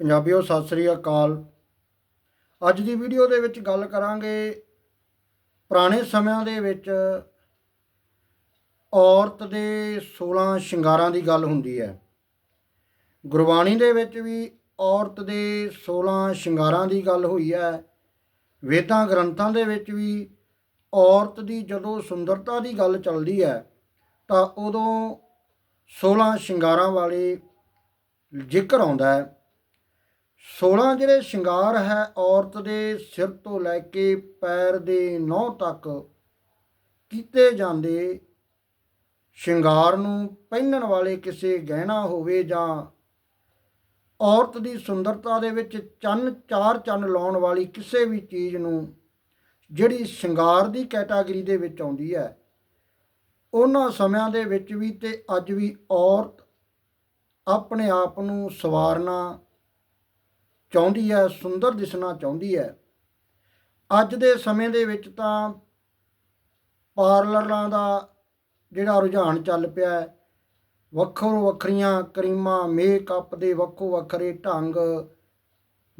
ਪੰਜਾਬੀਓ, ਸਤਿ ਸ੍ਰੀ ਅਕਾਲ। ਅੱਜ ਦੀ ਵੀਡੀਓ ਦੇ ਵਿੱਚ ਗੱਲ ਕਰਾਂਗੇ ਪੁਰਾਣੇ ਸਮਿਆਂ ਦੇ ਵਿੱਚ ਔਰਤ ਦੇ 16 ਸ਼ਿੰਗਾਰਾਂ ਦੀ ਗੱਲ ਹੁੰਦੀ ਹੈ। ਗੁਰਬਾਣੀ ਦੇ ਵਿੱਚ ਵੀ ਔਰਤ ਦੇ 16 ਸ਼ਿੰਗਾਰਾਂ ਦੀ ਗੱਲ ਹੋਈ ਹੈ। ਵੇਦਾਂ ਗ੍ਰੰਥਾਂ ਦੇ ਵਿੱਚ ਵੀ ਔਰਤ ਦੀ ਜਦੋਂ ਸੁੰਦਰਤਾ ਦੀ ਗੱਲ ਚੱਲਦੀ ਹੈ, ਤਾਂ ਉਦੋਂ 16 ਸ਼ਿੰਗਾਰਾਂ ਵਾਲੇ ਜ਼ਿਕਰ ਆਉਂਦਾ ਹੈ। 16 ਜਿਹੜੇ ਸ਼ਿੰਗਾਰ ਹੈ, ਔਰਤ ਦੇ ਸਿਰ ਤੋਂ ਲੈ ਕੇ ਪੈਰ ਦੇ ਨਹੁੰ ਤੱਕ ਕੀਤੇ ਜਾਂਦੇ ਸ਼ਿੰਗਾਰ ਨੂੰ ਪਹਿਨਣ ਵਾਲੇ ਕਿਸੇ ਗਹਿਣਾ ਹੋਵੇ ਜਾਂ ਔਰਤ ਦੀ ਸੁੰਦਰਤਾ ਦੇ ਵਿੱਚ ਚੰਨ, ਚਾਰ ਚੰਨ ਲਾਉਣ ਵਾਲੀ ਕਿਸੇ ਵੀ ਚੀਜ਼ ਨੂੰ ਜਿਹੜੀ ਸ਼ਿੰਗਾਰ ਦੀ ਕੈਟਾਗਰੀ ਦੇ ਵਿੱਚ ਆਉਂਦੀ ਹੈ, ਉਹਨਾਂ ਸਮਿਆਂ ਦੇ ਵਿੱਚ ਵੀ ਤੇ ਅੱਜ ਵੀ ਔਰਤ ਆਪਣੇ ਆਪ ਨੂੰ ਸਵਾਰਨਾ ਚਾਹੁੰਦੀ ਹੈ, ਸੁੰਦਰ ਦਿਸਣਾ ਚਾਹੁੰਦੀ ਹੈ। ਅੱਜ ਦੇ ਸਮੇਂ ਦੇ ਵਿੱਚ ਤਾਂ ਪਾਰਲਰਾਂ ਦਾ ਜਿਹੜਾ ਰੁਝਾਨ ਚੱਲ ਪਿਆ ਹੈ, ਵੱਖੋ ਵੱਖਰੀਆਂ ਕਰੀਮਾਂ ਮੇਕਅਪ ਦੇ ਵੱਖੋ ਵੱਖਰੇ ਢੰਗ,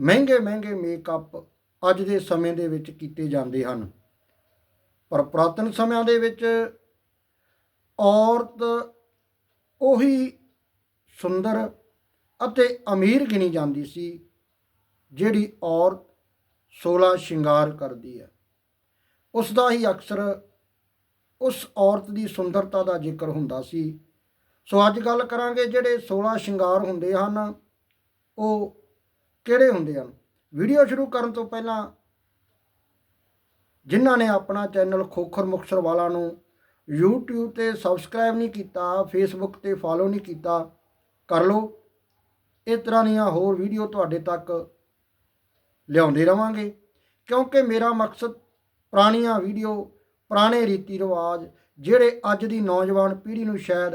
ਮਹਿੰਗੇ ਮਹਿੰਗੇ ਮੇਕਅਪ ਅੱਜ ਦੇ ਸਮੇਂ ਦੇ ਵਿੱਚ ਕੀਤੇ ਜਾਂਦੇ ਹਨ। ਪਰ ਪੁਰਾਤਨ ਸਮਿਆਂ ਦੇ ਵਿੱਚ ਔਰਤ ਉਹੀ ਸੁੰਦਰ ਅਤੇ ਅਮੀਰ ਗਿਣੀ ਜਾਂਦੀ ਸੀ। ਜਿਹੜੀ ਔਰਤ 16 ਸ਼ਿੰਗਾਰ ਕਰਦੀ ਹੈ। ਉਸ ਦਾ ਹੀ ਅਕਸਰ ਉਸ ਔਰਤ ਦੀ ਸੁੰਦਰਤਾ ਦਾ ਜ਼ਿਕਰ ਹੁੰਦਾ ਸੀ। ਸੋ ਅੱਜ ਗੱਲ ਕਰਾਂਗੇ ਜਿਹੜੇ 16 ਸ਼ਿੰਗਾਰ ਹੁੰਦੇ ਹਨ, ਉਹ ਕਿਹੜੇ ਹੁੰਦੇ ਹਨ? ਵੀਡੀਓ ਸ਼ੁਰੂ ਕਰਨ ਤੋਂ ਪਹਿਲਾਂ ਜਿਨ੍ਹਾਂ ਨੇ ਆਪਣਾ ਚੈਨਲ ਖੋਖਰ ਮੁਕਸਰ ਵਾਲਾ ਨੂੰ YouTube ਤੇ ਸਬਸਕ੍ਰਾਈਬ ਨਹੀਂ ਕੀਤਾ, Facebook ਤੇ ਫਾਲੋ ਨਹੀਂ ਕੀਤਾ, ਕਰ ਲਓ। ਇਸ ਤਰ੍ਹਾਂ ਦੀਆਂ ਹੋਰ ਵੀਡੀਓ ਤੁਹਾਡੇ ਤੱਕ ਲਿਆਉਂਦੇ ਰਵਾਂਗੇ। ਕਿਉਂਕਿ ਮੇਰਾ ਮਕਸਦ ਪੁਰਾਣੀਆਂ ਵੀਡੀਓ, ਪੁਰਾਣੇ ਰੀਤੀ ਰਿਵਾਜ ਜਿਹੜੇ ਅੱਜ ਦੀ ਨੌਜਵਾਨ ਪੀੜ੍ਹੀ ਨੂੰ ਸ਼ਾਇਦ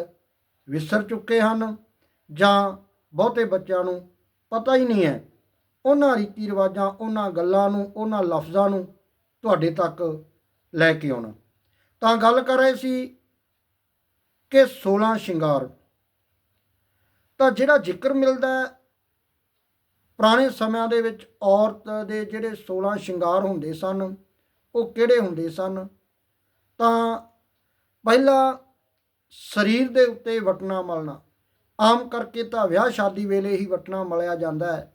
ਵਿਸਰ ਚੁੱਕੇ ਹਨ ਜਾਂ ਬਹੁਤੇ ਬੱਚਿਆਂ ਨੂੰ ਪਤਾ ਹੀ ਨਹੀਂ ਹੈ, ਉਹਨਾਂ ਰੀਤੀ ਰਿਵਾਜਾਂ, ਉਹਨਾਂ ਗੱਲਾਂ ਨੂੰ, ਉਹਨਾਂ ਲਫ਼ਜ਼ਾਂ ਨੂੰ ਤੁਹਾਡੇ ਤੱਕ ਲੈ ਕੇ ਆਉਣਾ। ਤਾਂ ਗੱਲ ਕਰ ਰਹੇ ਸੀ ਕਿ 16 ਸ਼ਿੰਗਾਰ। ਤਾਂ ਜਿਹੜਾ ਜ਼ਿਕਰ ਮਿਲਦਾ ਪੁਰਾਣੇ ਸਮਿਆਂ ਦੇ ਵਿੱਚ ਔਰਤ ਦੇ ਜਿਹੜੇ 16 ਸ਼ਿੰਗਾਰ ਹੁੰਦੇ ਸਨ, ਉਹ ਕਿਹੜੇ ਹੁੰਦੇ ਸਨ? ਤਾਂ ਪਹਿਲਾ ਸਰੀਰ ਦੇ ਉੱਤੇ ਵਟਣਾ ਮਲਣਾ, ਆਮ ਕਰਕੇ ਤਾਂ ਵਿਆਹ ਸ਼ਾਦੀ ਵੇਲੇ ਹੀ ਵਟਣਾ ਮਲਿਆ ਜਾਂਦਾ ਹੈ,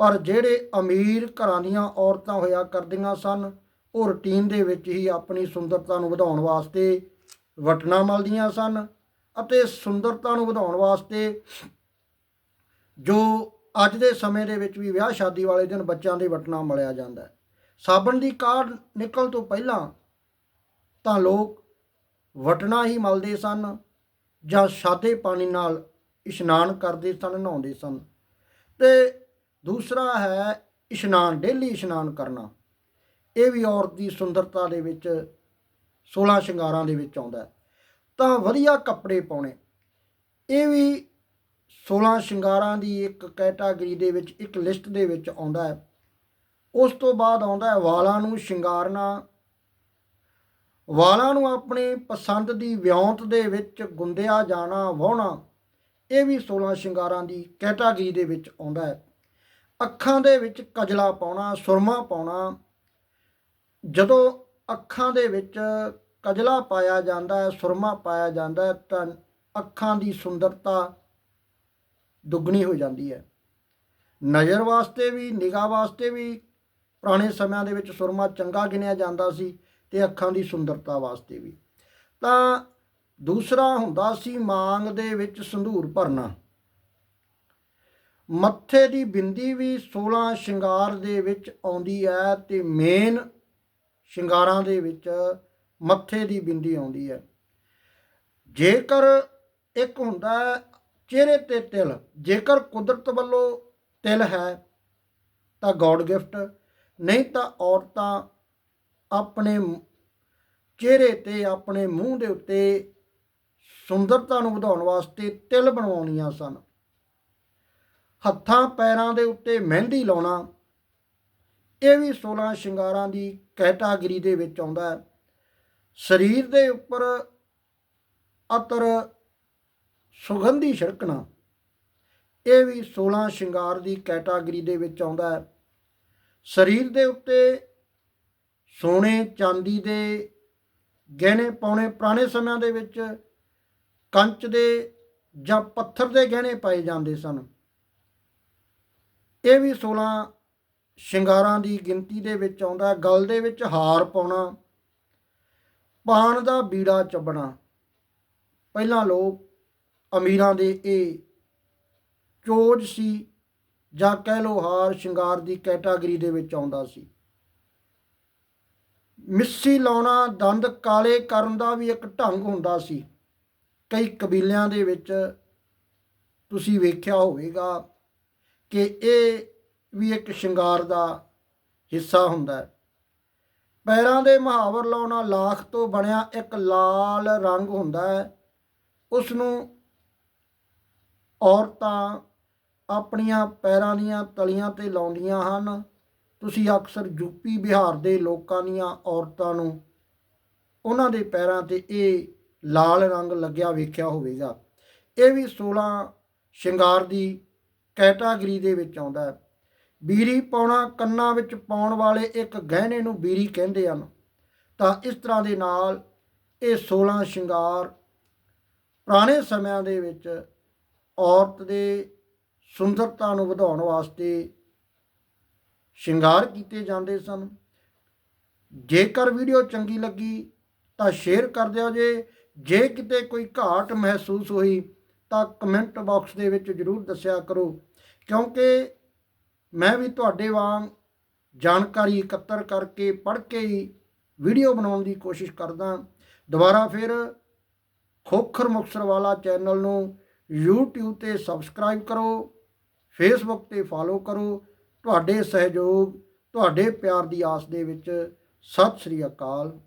ਪਰ ਜਿਹੜੇ ਅਮੀਰ ਘਰਾਂ ਦੀਆਂ ਔਰਤਾਂ ਹੋਇਆ ਕਰਦੀਆਂ ਸਨ, ਉਹ ਰੁਟੀਨ ਦੇ ਵਿੱਚ ਹੀ ਆਪਣੀ ਸੁੰਦਰਤਾ ਨੂੰ ਵਧਾਉਣ ਵਾਸਤੇ ਵਟਣਾ ਮਲਦੀਆਂ ਸਨ ਅਤੇ ਸੁੰਦਰਤਾ ਨੂੰ ਵਧਾਉਣ ਵਾਸਤੇ ਜੋ ਅੱਜ ਦੇ ਸਮੇਂ ਦੇ ਵਿੱਚ ਵੀ ਵਿਆਹ ਸ਼ਾਦੀ ਵਾਲੇ ਦਿਨ ਬੱਚਿਆਂ ਦੇ ਵਟਣਾ ਮਲਿਆ ਜਾਂਦਾ ਸਾਬਣ ਦੀ ਕਾਢ ਨਿਕਲਣ ਤੋਂ ਪਹਿਲਾਂ ਤਾਂ ਲੋਕ ਵਟਣਾ ਹੀ ਮਲਦੇ ਸਨ ਜਾਂ ਸਾਦੇ ਪਾਣੀ ਨਾਲ ਇਸ਼ਨਾਨ ਕਰਦੇ ਸਨ, ਨਹਾਉਂਦੇ ਸਨ। ਤੇ ਦੂਸਰਾ ਹੈ ਇਸ਼ਨਾਨ, ਡੇਲੀ ਇਸ਼ਨਾਨ ਕਰਨਾ। ਇਹ ਵੀ ਔਰਤ ਦੀ ਸੁੰਦਰਤਾ ਦੇ ਵਿੱਚ 16 ਸ਼ਿੰਗਾਰਾਂ ਦੇ ਵਿੱਚ ਆਉਂਦਾ ਤਾਂ ਵਧੀਆ ਕੱਪੜੇ ਪਾਉਣੇ। ਇਹ ਵੀ 16 ਸ਼ਿੰਗਾਰਾਂ ਦੀ ਇੱਕ ਕੈਟਾਗਰੀ ਦੇ ਵਿੱਚ, ਇੱਕ ਲਿਸਟ ਦੇ ਵਿੱਚ ਆਉਂਦਾ ਹੈ। ਉਸ ਤੋਂ ਬਾਅਦ ਆਉਂਦਾ ਹੈ ਵਾਲਾਂ ਨੂੰ ਸ਼ਿੰਗਾਰਨਾ। ਵਾਲਾਂ ਨੂੰ ਆਪਣੀ ਪਸੰਦ ਦੀ ਵਿਉਂਤ ਦੇ ਵਿੱਚ ਗੁੰਦਿਆ ਜਾਣਾ, ਵਾਹਣਾ, ਇਹ ਵੀ 16 ਸ਼ਿੰਗਾਰਾਂ ਦੀ ਕੈਟਾਗਰੀ ਦੇ ਵਿੱਚ ਆਉਂਦਾ ਹੈ। ਅੱਖਾਂ ਦੇ ਵਿੱਚ ਕਜਲਾ ਪਾਉਣਾ, ਸੁਰਮਾ ਪਾਉਣਾ। ਜਦੋਂ ਅੱਖਾਂ ਦੇ ਵਿੱਚ ਕਜਲਾ ਪਾਇਆ ਜਾਂਦਾ ਹੈ, ਸੁਰਮਾ ਪਾਇਆ ਜਾਂਦਾ ਹੈ, ਤਾਂ ਅੱਖਾਂ ਦੀ ਸੁੰਦਰਤਾ ਦੁੱਗਣੀ ਹੋ ਜਾਂਦੀ ਹੈ। ਨਜ਼ਰ ਵਾਸਤੇ ਵੀ, ਨਿਗਾਹ ਵਾਸਤੇ ਵੀ ਪੁਰਾਣੇ ਸਮਿਆਂ ਦੇ ਵਿੱਚ ਸੁਰਮਾ ਚੰਗਾ ਗਿਣਿਆ ਜਾਂਦਾ ਸੀ ਤੇ ਅੱਖਾਂ ਦੀ ਸੁੰਦਰਤਾ ਵਾਸਤੇ ਵੀ। ਤਾਂ ਦੂਸਰਾ ਹੁੰਦਾ ਸੀ ਮਾਂਗ ਦੇ ਵਿੱਚ ਸੰਧੂਰ ਭਰਨਾ। ਮੱਥੇ ਦੀ ਬਿੰਦੀ ਵੀ 16 ਸ਼ਿੰਗਾਰ ਦੇ ਵਿੱਚ ਆਉਂਦੀ ਹੈ ਤੇ ਮੇਨ ਸ਼ਿੰਗਾਰਾਂ ਦੇ ਵਿੱਚ ਮੱਥੇ ਦੀ ਬਿੰਦੀ ਆਉਂਦੀ ਹੈ। ਜੇਕਰ ਇੱਕ ਹੁੰਦਾ ਚਿਹਰੇ ਤੇ ਤਿਲ। ਜੇਕਰ ਕੁਦਰਤ ਵੱਲੋਂ ਤਿਲ ਹੈ, ਤਾਂ ਗੋਡ ਗਿਫਟ। ਨਹੀਂ ਤਾਂ ਔਰਤਾਂ ਆਪਣੇ ਚਿਹਰੇ ਤੇ ਆਪਣੇ ਮੂੰਹ ਦੇ ਉੱਤੇ ਸੁੰਦਰਤਾ ਨੂੰ ਵਧਾਉਣ ਵਾਸਤੇ ਤਿਲ ਬਣਵਾਉਣੀਆਂ ਸਨ। ਹੱਥਾਂ ਪੈਰਾਂ ਦੇ ਉੱਤੇ ਮਹਿੰਦੀ ਲਾਉਣਾ, ਇਹ ਵੀ 16 ਸ਼ਿੰਗਾਰਾਂ ਦੀ ਕੈਟਾਗਰੀ ਦੇ ਵਿੱਚ ਆਉਂਦਾ ਹੈ। ਸਰੀਰ ਦੇ ਉੱਪਰ ਅਤਰ ਸੁਗੰਧੀ ਛਿੜਕਣਾ ਇਹ ਵੀ 16 ਸ਼ਿੰਗਾਰ ਦੀ ਕੈਟਾਗਰੀ ਦੇ ਵਿੱਚ ਆਉਂਦਾ ਹੈ। ਸਰੀਰ ਦੇ ਉੱਤੇ ਸੋਨੇ ਚਾਂਦੀ ਦੇ ਗਹਿਣੇ ਪਾਉਣੇ ਪੁਰਾਣੇ ਸਮਿਆਂ ਦੇ ਵਿੱਚ ਕੰਚ ਦੇ ਜਾਂ ਪੱਥਰ ਦੇ ਗਹਿਣੇ ਪਾਏ ਜਾਂਦੇ ਸਨ। ਇਹ ਵੀ 16 ਸ਼ਿੰਗਾਰਾਂ ਦੀ ਗਿਣਤੀ ਦੇ ਵਿੱਚ ਆਉਂਦਾ ਗਲ ਦੇ ਵਿੱਚ ਹਾਰ ਪਾਉਣਾ, ਪਾਣ ਦਾ ਬੀੜਾ ਚੱਬਣਾ। ਪਹਿਲਾਂ ਲੋਕ ਅਮੀਰਾਂ ਦੇ ਇਹ ਚੋਜ ਸੀ ਜਾਂ ਕਹਿ ਲੋ ਹਾਰ ਸ਼ਿੰਗਾਰ ਦੀ ਕੈਟਾਗਰੀ ਦੇ ਵਿੱਚ ਆਉਂਦਾ ਸੀ। ਮਿੱਸੀ ਲਾਉਣਾ ਦੰਦ ਕਾਲੇ ਕਰਨ ਦਾ ਵੀ ਇੱਕ ਢੰਗ ਹੁੰਦਾ ਸੀ। ਕਈ ਕਬੀਲਿਆਂ ਦੇ ਵਿੱਚ ਤੁਸੀਂ ਵੇਖਿਆ ਹੋਵੇਗਾ ਕਿ ਇਹ ਵੀ ਇੱਕ ਸ਼ਿੰਗਾਰ ਦਾ ਹਿੱਸਾ ਹੁੰਦਾ ਹੈ। ਪੈਰਾਂ ਦੇ ਮਹਾਵਰ ਲਾਉਣਾ ਲਾਖ ਤੋਂ ਬਣਿਆ ਇੱਕ ਲਾਲ ਰੰਗ ਹੁੰਦਾ ਹੈ। ਉਸ ਨੂੰ ਔਰਤਾਂ ਆਪਣੀਆਂ ਪੈਰਾਂ ਦੀਆਂ ਤਲੀਆਂ ਤੇ ਲਾਉਂਦੀਆਂ ਹਨ। ਤੁਸੀਂ ਅਕਸਰ ਯੂਪੀ ਬਿਹਾਰ ਦੇ ਲੋਕਾਂ ਦੀਆਂ ਔਰਤਾਂ ਨੂੰ ਉਹਨਾਂ ਦੇ ਪੈਰਾਂ ਤੇ ਇਹ ਲਾਲ ਰੰਗ ਲੱਗਿਆ ਵੇਖਿਆ ਹੋਵੇਗਾ। ਇਹ ਵੀ 16 ਸ਼ਿੰਗਾਰ ਦੀ ਕੈਟਾਗਰੀ ਦੇ ਵਿੱਚ ਆਉਂਦਾ ਹੈ। ਬੀਰੀ ਪਾਉਣਾ ਕੰਨਾਂ ਵਿੱਚ ਪਾਉਣ ਵਾਲੇ ਇੱਕ ਗਹਿਣੇ ਨੂੰ ਬੀਰੀ ਕਹਿੰਦੇ ਹਨ। ਤਾਂ ਇਸ ਤਰ੍ਹਾਂ ਦੇ ਨਾਲ ਇਹ 16 ਸ਼ਿੰਗਾਰ ਪੁਰਾਣੇ ਸਮਿਆਂ ਦੇ ਵਿੱਚ ਔਰਤ ਦੇ ਸੁੰਦਰਤਾ ਨੂੰ ਵਧਾਉਣ ਵਾਸਤੇ ਸ਼ਿੰਗਾਰ ਕੀਤੇ ਜਾਂਦੇ ਸਨ। ਜੇਕਰ ਵੀਡੀਓ ਚੰਗੀ ਲੱਗੀ ਤਾਂ ਸ਼ੇਅਰ ਕਰ ਦਿਓ ਜੇ। ਜੇ ਕਿਤੇ ਕੋਈ ਘਾਟ ਮਹਿਸੂਸ ਹੋਈ ਤਾਂ ਕਮੈਂਟ ਬਾਕਸ ਦੇ ਵਿੱਚ ਜਰੂਰ ਦੱਸਿਆ ਕਰੋ, ਕਿਉਂਕਿ ਮੈਂ ਵੀ ਤੁਹਾਡੇ ਵਾਂਗ ਜਾਣਕਾਰੀ ਇਕੱਤਰ ਕਰਕੇ ਪੜ੍ਹ ਕੇ ਹੀ ਵੀਡੀਓ ਬਣਾਉਣ ਦੀ ਕੋਸ਼ਿਸ਼ ਕਰਦਾ। ਦੁਬਾਰਾ ਫਿਰ ਖੋਖਰ ਮੁਕਤਸਰ ਵਾਲਾ ਚੈਨਲ ਨੂੰ YouTube ਤੇ ਸਬਸਕ੍ਰਾਈਬ ਕਰੋ, Facebook ਤੇ ਫਾਲੋ ਕਰੋ। ਤੁਹਾਡੇ ਸਹਿਯੋਗ, ਤੁਹਾਡੇ ਪਿਆਰ ਦੀ ਆਸ ਦੇ ਵਿੱਚ ਸਤਿ ਸ੍ਰੀ ਅਕਾਲ।